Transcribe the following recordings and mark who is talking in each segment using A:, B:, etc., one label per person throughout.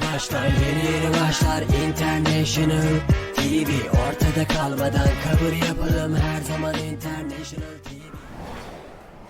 A: başlar Yeni yeni başlar. International TV Ortada kalmadan kabul yapalım. Her zaman International TV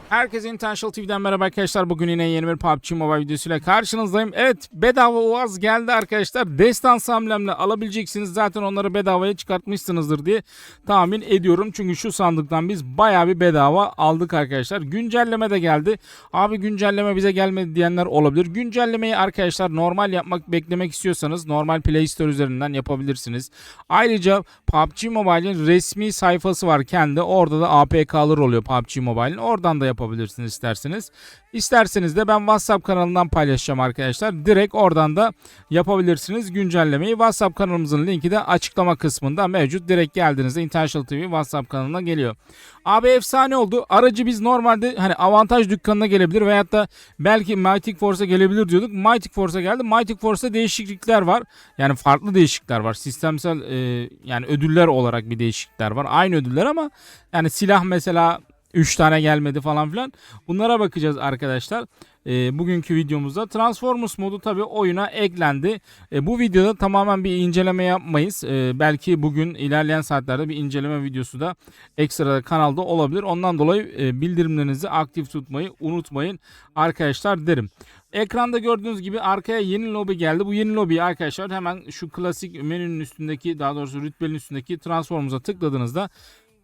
B: Herkese Intentional TV'den merhaba arkadaşlar. Bugün yine yeni bir PUBG Mobile videosuyla karşınızdayım. Evet bedava Uaz geldi arkadaşlar. Destans amblemle alabileceksiniz. Zaten onları bedavaya çıkartmışsınızdır diye tahmin ediyorum. Çünkü şu sandıktan biz baya bir bedava aldık arkadaşlar. Güncelleme de geldi. Abi güncelleme bize gelmedi diyenler olabilir. Güncellemeyi arkadaşlar normal yapmak beklemek istiyorsanız normal Play Store üzerinden yapabilirsiniz. Ayrıca PUBG Mobile'in resmi sayfası var kendi. Orada da APK'lar oluyor PUBG Mobile'in. Oradan da yapabilirsiniz isterseniz. İsterseniz de ben WhatsApp kanalından paylaşacağım arkadaşlar. Direkt oradan da yapabilirsiniz güncellemeyi. WhatsApp kanalımızın linki de açıklama kısmında mevcut. Direkt geldiğinizde International TV WhatsApp kanalına geliyor. Abi efsane oldu. Aracı biz normalde hani avantaj dükkanına gelebilir veyahut da belki Mighty Force'a gelebilir diyorduk. Mighty Force'a geldi. Mighty Force'ta değişiklikler var. Yani farklı değişiklikler var. Sistemsel e, yani ödüller olarak bir değişiklikler var. Aynı ödüller ama yani silah mesela 3 tane gelmedi falan filan. Bunlara bakacağız arkadaşlar. E, bugünkü videomuzda Transformers modu tabi oyuna eklendi. E, bu videoda tamamen bir inceleme yapmayız. E, belki bugün ilerleyen saatlerde bir inceleme videosu da ekstra kanalda olabilir. Ondan dolayı e, bildirimlerinizi aktif tutmayı unutmayın arkadaşlar derim. Ekranda gördüğünüz gibi arkaya yeni lobi geldi. Bu yeni lobiyi arkadaşlar hemen şu klasik menünün üstündeki daha doğrusu rütbenin üstündeki Transformers'a tıkladığınızda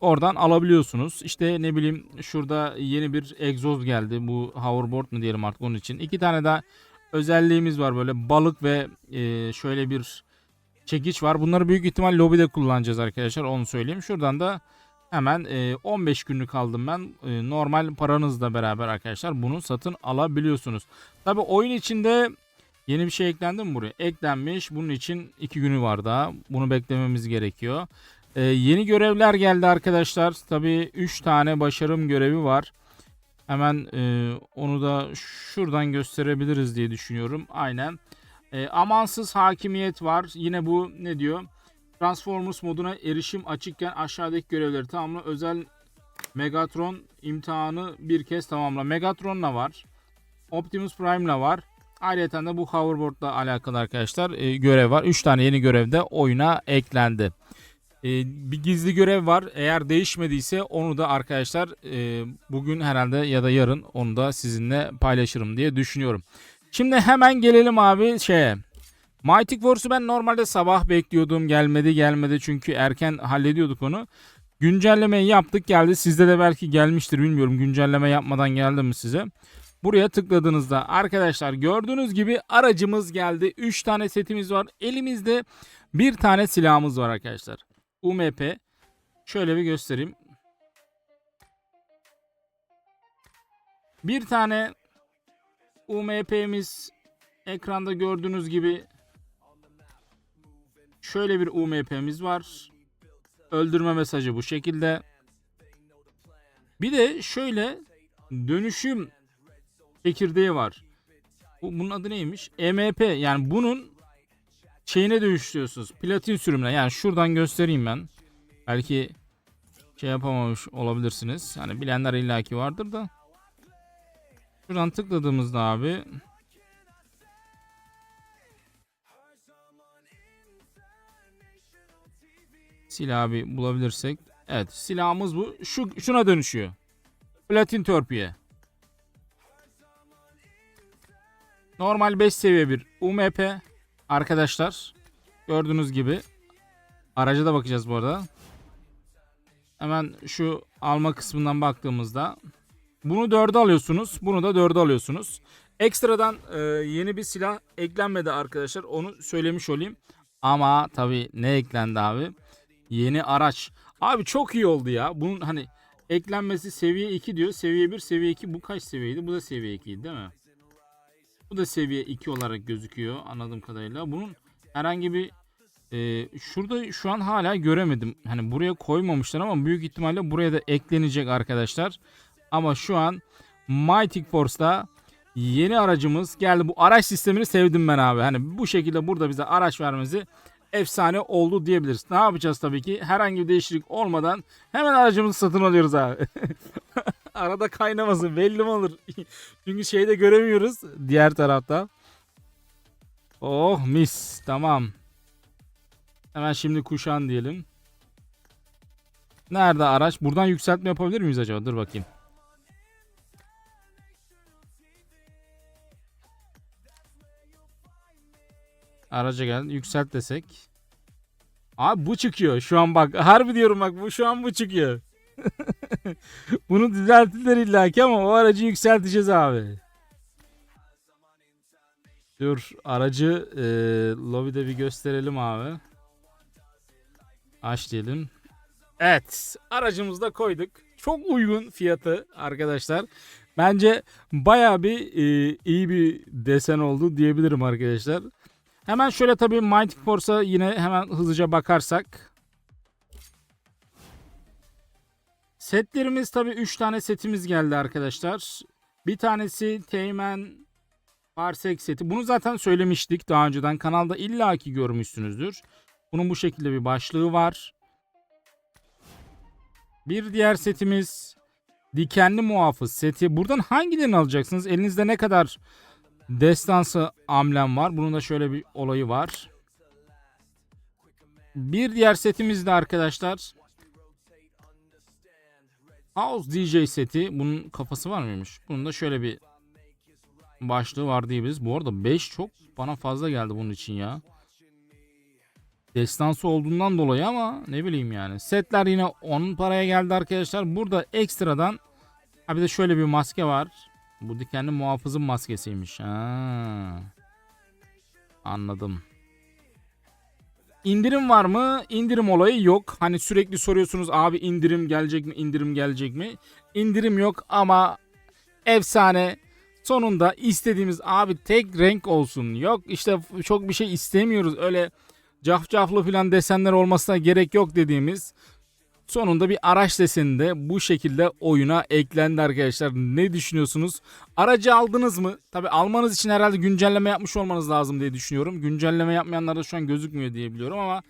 B: Oradan alabiliyorsunuz. İşte ne bileyim şurada yeni bir egzoz geldi. Bu hoverboard mu diyelim artık onun için. İki tane daha özelliğimiz var böyle balık ve e, şöyle bir çekiç var. Bunları büyük ihtimal lobide kullanacağız arkadaşlar onu söyleyeyim. Şuradan da hemen e, 15 günlük aldım ben. E, normal paranızla beraber arkadaşlar bunu satın alabiliyorsunuz. Tabi oyun içinde yeni bir şey eklendi mi buraya? Eklenmiş. Bunun için 2 günü var daha. Bunu beklememiz gerekiyor. Ee, yeni görevler geldi arkadaşlar. Tabii 3 tane başarım görevi var. Hemen e, onu da şuradan gösterebiliriz diye düşünüyorum. Aynen. E, amansız hakimiyet var. Yine bu ne diyor? Transformers moduna erişim açıkken aşağıdaki görevleri tamamla. Özel Megatron imtihanı bir kez tamamla. Megatron'la var. Optimus Prime'la var. Ayrıca da bu hoverboard'la alakalı arkadaşlar e, görev var. 3 tane yeni görev de oyuna eklendi. Ee, bir gizli görev var. Eğer değişmediyse onu da arkadaşlar e, bugün herhalde ya da yarın onu da sizinle paylaşırım diye düşünüyorum. Şimdi hemen gelelim abi şeye. Mighty Force'u ben normalde sabah bekliyordum. Gelmedi gelmedi çünkü erken hallediyorduk onu. Güncellemeyi yaptık geldi. Sizde de belki gelmiştir bilmiyorum. Güncelleme yapmadan geldi mi size? Buraya tıkladığınızda arkadaşlar gördüğünüz gibi aracımız geldi. 3 tane setimiz var. Elimizde bir tane silahımız var arkadaşlar. UMP şöyle bir göstereyim. Bir tane UMP'miz ekranda gördüğünüz gibi şöyle bir UMP'miz var. Öldürme mesajı bu şekilde. Bir de şöyle dönüşüm çekirdeği var. Bu, bunun adı neymiş? EMP yani bunun şeyine dönüştürüyorsunuz. Platin sürümüne. Yani şuradan göstereyim ben. Belki şey yapamamış olabilirsiniz. Yani bilenler illaki vardır da. Şuradan tıkladığımızda abi Silah abi bulabilirsek. Evet silahımız bu. Şu şuna dönüşüyor. Platin törpüye. Normal 5 seviye bir UMP arkadaşlar. Gördüğünüz gibi araca da bakacağız bu arada. Hemen şu alma kısmından baktığımızda bunu 4'e alıyorsunuz. Bunu da 4'e alıyorsunuz. Ekstradan e, yeni bir silah eklenmedi arkadaşlar. Onu söylemiş olayım. Ama tabi ne eklendi abi? Yeni araç. Abi çok iyi oldu ya. Bunun hani eklenmesi seviye 2 diyor. Seviye 1, seviye 2. Bu kaç seviyeydi? Bu da seviye 2 değil mi? Bu da seviye 2 olarak gözüküyor anladığım kadarıyla. Bunun herhangi bir e, şurada şu an hala göremedim. Hani buraya koymamışlar ama büyük ihtimalle buraya da eklenecek arkadaşlar. Ama şu an Mighty Force'da yeni aracımız geldi. Bu araç sistemini sevdim ben abi. Hani bu şekilde burada bize araç vermesi efsane oldu diyebiliriz. Ne yapacağız tabii ki? Herhangi bir değişiklik olmadan hemen aracımızı satın alıyoruz abi. Arada kaynaması belli mi olur? Çünkü şeyde göremiyoruz diğer tarafta. Oh mis tamam. Hemen şimdi kuşan diyelim. Nerede araç? Buradan yükseltme yapabilir miyiz acaba? Dur bakayım. Araca gel. Yükselt desek. Abi bu çıkıyor. Şu an bak. Harbi diyorum bak. Bu şu an bu çıkıyor. Bunu düzeltirler illaki ama o aracı yükselteceğiz abi. Dur aracı e, lobide bir gösterelim abi. Aç diyelim. Evet aracımızı da koyduk. Çok uygun fiyatı arkadaşlar. Bence baya bir e, iyi bir desen oldu diyebilirim arkadaşlar. Hemen şöyle tabii Mighty Force'a yine hemen hızlıca bakarsak. Setlerimiz tabii 3 tane setimiz geldi arkadaşlar. Bir tanesi Teğmen Parsec seti. Bunu zaten söylemiştik daha önceden. Kanalda illaki görmüşsünüzdür. Bunun bu şekilde bir başlığı var. Bir diğer setimiz Dikenli Muhafız seti. Buradan hangilerini alacaksınız? Elinizde ne kadar destansı amblem var? Bunun da şöyle bir olayı var. Bir diğer setimiz de arkadaşlar House DJ seti. Bunun kafası var mıymış? Bunun da şöyle bir başlığı var diyebiliriz. Bu arada 5 çok bana fazla geldi bunun için ya. Destansı olduğundan dolayı ama ne bileyim yani. Setler yine 10 paraya geldi arkadaşlar. Burada ekstradan ha bir de şöyle bir maske var. Bu dikenli muhafızın maskesiymiş. Ha. Anladım. İndirim var mı? İndirim olayı yok. Hani sürekli soruyorsunuz abi indirim gelecek mi? İndirim gelecek mi? İndirim yok ama efsane sonunda istediğimiz abi tek renk olsun. Yok işte çok bir şey istemiyoruz. Öyle cafcaflı falan desenler olmasına gerek yok dediğimiz sonunda bir araç deseni de bu şekilde oyuna eklendi arkadaşlar. Ne düşünüyorsunuz? Aracı aldınız mı? Tabi almanız için herhalde güncelleme yapmış olmanız lazım diye düşünüyorum. Güncelleme yapmayanlar da şu an gözükmüyor diye biliyorum ama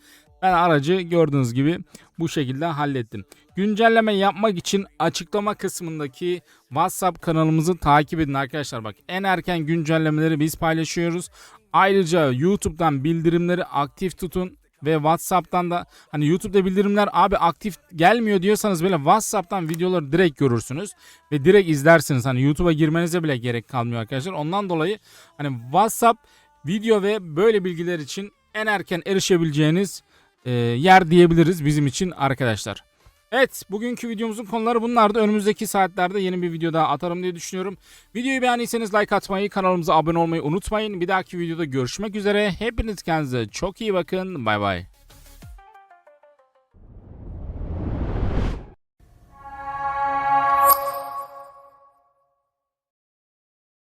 B: ben aracı gördüğünüz gibi bu şekilde hallettim. Güncelleme yapmak için açıklama kısmındaki WhatsApp kanalımızı takip edin arkadaşlar. Bak en erken güncellemeleri biz paylaşıyoruz. Ayrıca YouTube'dan bildirimleri aktif tutun ve WhatsApp'tan da hani YouTube'da bildirimler abi aktif gelmiyor diyorsanız böyle WhatsApp'tan videoları direkt görürsünüz ve direkt izlersiniz. Hani YouTube'a girmenize bile gerek kalmıyor arkadaşlar. Ondan dolayı hani WhatsApp video ve böyle bilgiler için en erken erişebileceğiniz yer diyebiliriz bizim için arkadaşlar. Evet bugünkü videomuzun konuları bunlardı. Önümüzdeki saatlerde yeni bir video daha atarım diye düşünüyorum. Videoyu beğendiyseniz like atmayı, kanalımıza abone olmayı unutmayın. Bir dahaki videoda görüşmek üzere. Hepiniz kendinize çok iyi bakın. Bay bay.